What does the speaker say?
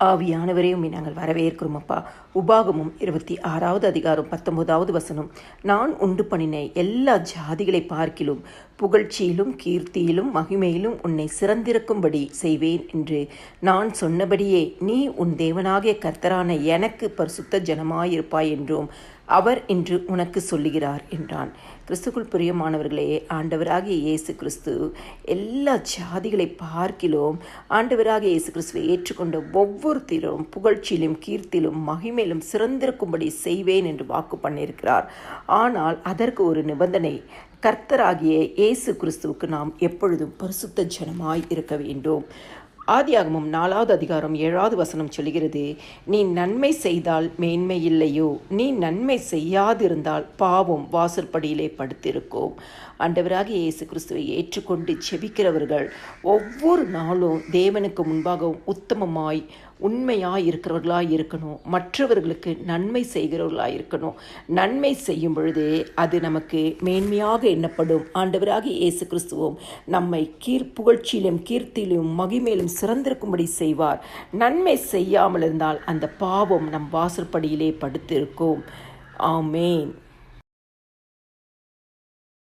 ஆவியானவரே உம்மை நாங்கள் வரவேற்கிறோம் அப்பா. உபாகமும் இருபத்தி ஆறாவது அதிகாரம் பத்தொன்பதாவது வசனம். நான் உண்டு பண்ணின எல்லா ஜாதிகளை பார்க்கிலும் புகழ்ச்சியிலும் கீர்த்தியிலும் மகிமையிலும் உன்னை சிறந்திருக்கும்படி செய்வேன் என்று நான் சொன்னபடியே நீ உன் தேவனாகிய கர்த்தரான எனக்கு பரிசுத்த ஜனமாயிருப்பாய் என்றும் அவர் இன்று உனக்கு சொல்லுகிறார் என்றான். கிறிஸ்துக்குள் பிரியமானவர்களே ஆண்டவராகிய இயேசு கிறிஸ்து எல்லா ஜாதிகளை பார்க்கிலும் ஆண்டவராகிய இயேசு கிறிஸ்துவை ஏற்றுக்கொண்ட ஒவ்வொருத்தரும் புகழ்ச்சியிலும் கீர்த்திலும் மகிமையிலும் சிறந்திருக்கும்படி செய்வேன் என்று வாக்கு பண்ணியிருக்கிறார். ஆனால் அதற்கு ஒரு நிபந்தனை கர்த்தராகிய இயேசு கிறிஸ்துவுக்கு நாம் எப்பொழுதும் பரிசுத்த ஜனமாய் இருக்க வேண்டும். ஆதியாகமும் நாலாவது அதிகாரம் ஏழாவது வசனம் சொல்கிறது நீ நன்மை செய்தால் மேன்மை இல்லையோ? நீ நன்மை செய்யாதிருந்தால் பாவம் வாசற்படியிலே படுத்திருக்கோம். ஆண்டவராக இயேசு கிறிஸ்துவை ஏற்றுக்கொண்டு செபிக்கிறவர்கள் ஒவ்வொரு நாளும் தேவனுக்கு முன்பாக உத்தமமாய் உண்மையாக இருக்கிறவர்களாக இருக்கணும் மற்றவர்களுக்கு நன்மை செய்கிறவர்களாக இருக்கணும் நன்மை செய்யும் பொழுதே அது நமக்கு மேன்மையாக எண்ணப்படும். ஆண்டவராக இயேசு கிறிஸ்துவோம் நம்மை கீர் புகழ்ச்சியிலும் கீர்த்தியிலும் மகிமையிலும் சிறந்திருக்கும்படி செய்வார். நன்மை செய்யாமல் இருந்தால் அந்த பாவம் நம் வாசற்படியிலே படுத்திருக்கும். ஆமேன்.